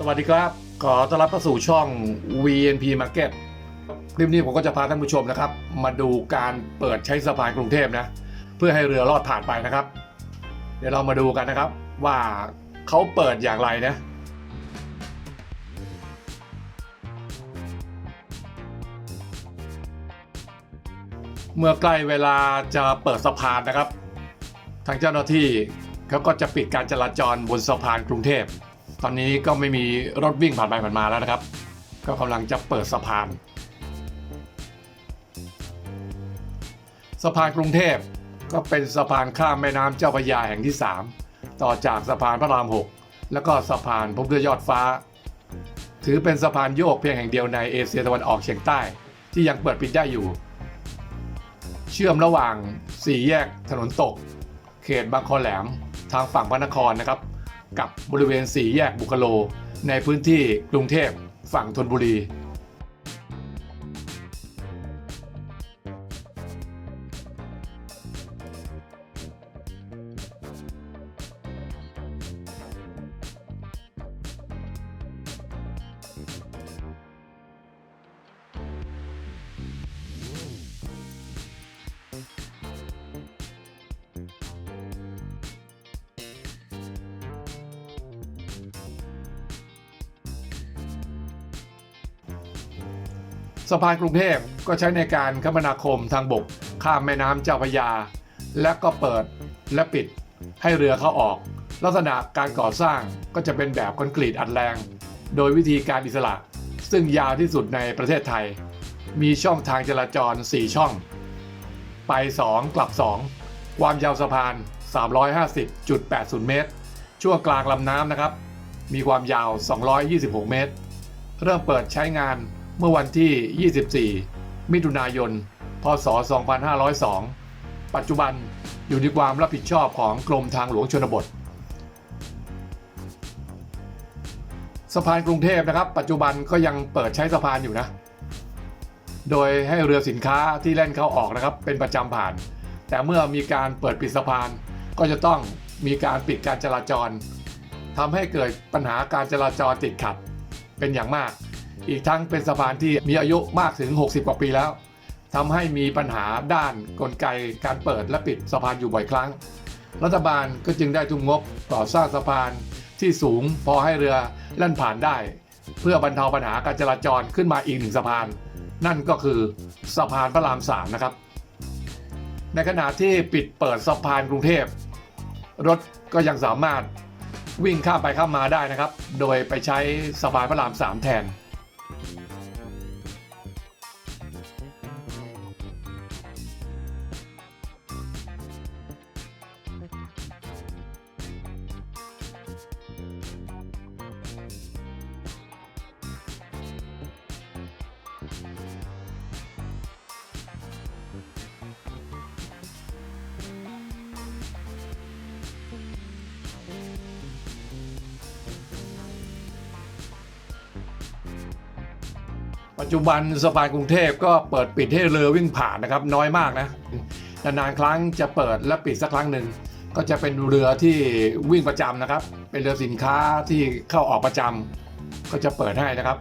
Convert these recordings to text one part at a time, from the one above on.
สวัสดีครับ ขอต้อนรับเข้าสู่ช่อง VNP Market คลิปนี้ผมก็จะพาท่านผู้ชมนะครับ มาดูการเปิดใช้สะพานกรุงเทพนะ เพื่อให้เรือรอดผ่านไปนะครับ เดี๋ยวเรามาดูกันนะครับ ว่าเขาเปิดอย่างไรนะเมื่อใกล้เวลาจะเปิดสะพานนะครับ ทางเจ้าหน้าที่เขาก็จะปิดการจราจรบนสะพานกรุงเทพ ตอนนี้ก็ไม่มีรถวิ่งผ่านไปผ่านมาแล้วนะครับ ก็กำลังจะเปิดสะพาน สะพานกรุงเทพก็เป็นสะพานข้ามแม่น้ำเจ้าพระยาแห่งที่ 3 ต่อจากสะพานพระราม 6 แล้วก็สะพานพบเรือยอดฟ้า ถือเป็นสะพานโยกเพียงแห่งเดียวในเอเชียตะวันออกเฉียงใต้ ที่ยังเปิดปิดได้อยู่ เชื่อมระหว่างสี่แยกถนนตก เขตบางคอแหลมทางฝั่งพระนครนะครับ กับบริเวณสี่แยกบุคโล ในพื้นที่กรุงเทพฝั่งธนบุรี สะพานกรุงเทพก็ใช้ในการคมนาคมทางบก ข้ามแม่น้ำเจ้าพระยา และก็เปิดและปิดให้เรือเข้าออก ลักษณะการก่อสร้างก็จะเป็นแบบคอนกรีตอัดแรง โดยวิธีการอิสระ ซึ่งยาวที่สุดในประเทศไทย มีช่องทางจราจร 4 ช่อง ไป 2 กลับ 2 ความยาวสะพาน 350.80 เมตร ช่วงกลางลำน้ำนะครับ มีความยาว 226 เมตร เริ่มเปิดใช้งาน เมื่อวันที่ 24 มิถุนายน พศ 2502 ปัจจุบันอยู่ในความรับผิดชอบของกรมทางหลวงชนบท สะพานกรุงเทพนะครับ ปัจจุบันก็ยังเปิดใช้สะพานอยู่นะ โดยให้เรือสินค้าที่แล่นเข้าออกนะครับ เป็นประจำผ่าน แต่เมื่อมีการเปิดปิดสะพานก็จะต้องมีการปิดการจราจรทำให้เกิดปัญหาการจราจรติดขัดเป็นอย่างมาก อีกทั้งเป็นสะพานที่มีอายุมากถึง 60 กว่าปีแล้วทำให้มีปัญหาด้านกลไกการเปิดและปิดสะพานอยู่บ่อยครั้ง รัฐบาลก็จึงได้ทุ่มงบก่อสร้างสะพานที่สูงพอให้เรือแล่นผ่านได้ เพื่อบรรเทาปัญหาการจราจรขึ้นมาอีกหนึ่งสะพาน นั่นก็คือสะพานพระรามสามนะครับ ในขณะที่ปิดเปิดสะพานกรุงเทพ รถก็ยังสามารถวิ่งข้ามไปข้ามมาได้นะครับ โดยไปใช้สะพานพระรามสามแทน ปัจจุบันสะพานกรุงเทพก็เปิดปิดให้เรือวิ่งผ่านนะครับน้อยมากนะนานๆครั้งจะเปิดและปิดสักครั้งหนึ่งก็จะเป็นเรือที่วิ่งประจำนะครับ เป็นเรือสินค้าที่เข้าออกประจำก็จะเปิดให้นะครับ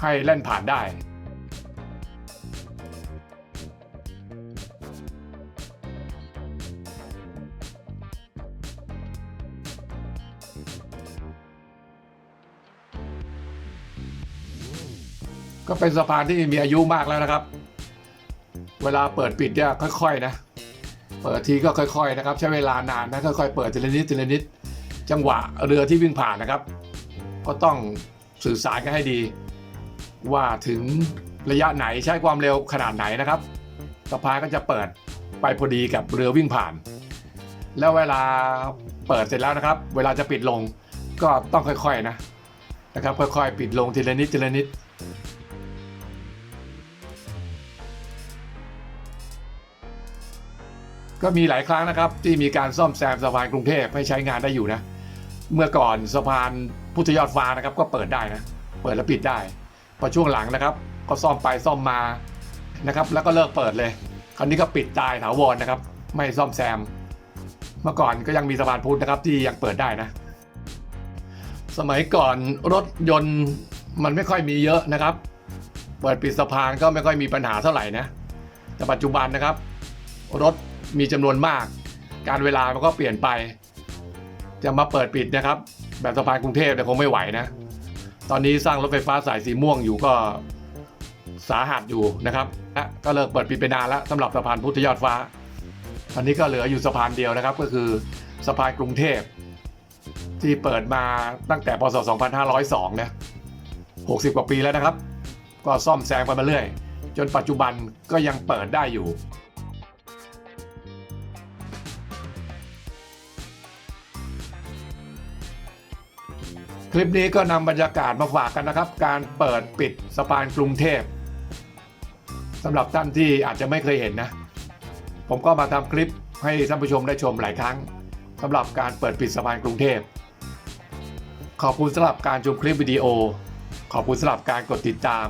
ให้เล่นผ่านได้ ก็เป็นสะพานที่มีอายุมากแล้วนะครับ เวลาเปิดปิดเนี่ยค่อย ๆ นะ เปิดทีก็ค่อย ๆ นะครับ ใช้เวลานานนะค่อยๆเปิดทีละนิดทีละนิด จังหวะเรือที่วิ่งผ่านนะครับ ก็ต้องสื่อสารกันให้ดี ว่าถึงระยะไหนใช้ความเร็วขนาดไหนนะครับสะพานก็จะเปิดไปพอดีกับเรือวิ่งผ่าน แล้วเวลาเปิดเสร็จแล้วนะครับ เวลาจะปิดลงก็ต้องค่อยๆนะนะครับค่อยๆปิดลงทีละนิดทีละนิด ก็มีหลายครั้งนะครับที่มีการซ่อมแซมสะพานกรุงเทพให้ใช้งานได้อยู่นะ เมื่อก่อนสะพานพุทธยอดฟ้านะครับ ก็เปิดได้นะ เปิดแล้วปิดได้ พอช่วงหลังนะครับ ก็ซ่อมไปซ่อมมานะครับ แล้วก็เลิกเปิดเลย คราวนี้ก็ปิดตายถาวรนะครับ ไม่ซ่อมแซม เมื่อก่อนก็ยังมีสะพานพุทธนะครับที่ยังเปิดได้นะสสมัยก่อนรถยนต์มันไม่ค่อยมีเยอะนะครับ เปิดปิดสะพานก็ไม่ค่อยมีปัญหาเท่าไหร่นะ แต่ปัจจุบันนะครับ รถ มีจำนวนมาก การเวลามันก็เปลี่ยนไป จะมาเปิดปิดนะครับ แบบสะพานกรุงเทพเนี่ยคงไม่ไหวนะ ตอนนี้สร้างรถไฟฟ้าสายสีม่วงอยู่ก็สาหัสอยู่นะครับและก็เลิกเปิดปิดไปนานแล้วสำหรับสะพานพุทธยอดฟ้า ตอนนี้ก็เหลืออยู่สะพานเดียวนะครับ ก็คือสะพานกรุงเทพ ที่เปิดมาตั้งแต่พศ 2502 นะ 60 กว่าปีแล้วนะครับ ก็ซ่อมแซมกันมาเรื่อย จนปัจจุบันก็ยังเปิดได้อยู่ คลิปนี้ก็นำบรรยากาศมาฝากกันนะครับ การเปิดปิดสะพานกรุงเทพสำหรับท่านที่อาจจะไม่เคยเห็นนะ ผมก็มาทำคลิปให้ท่านผู้ชมได้ชมหลายครั้งสำหรับการเปิดปิดสะพานกรุงเทพ ขอบคุณสำหรับการชมคลิปวิดีโอ ขอบคุณสำหรับการกดติดตาม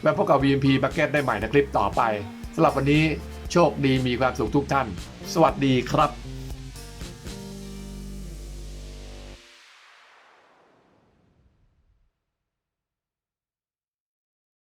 ไว้พบกับ VMP Market ได้ใหม่ในคลิปต่อไปสำหรับวันนี้โชคดีมีความสุขทุกท่าน สวัสดีครับ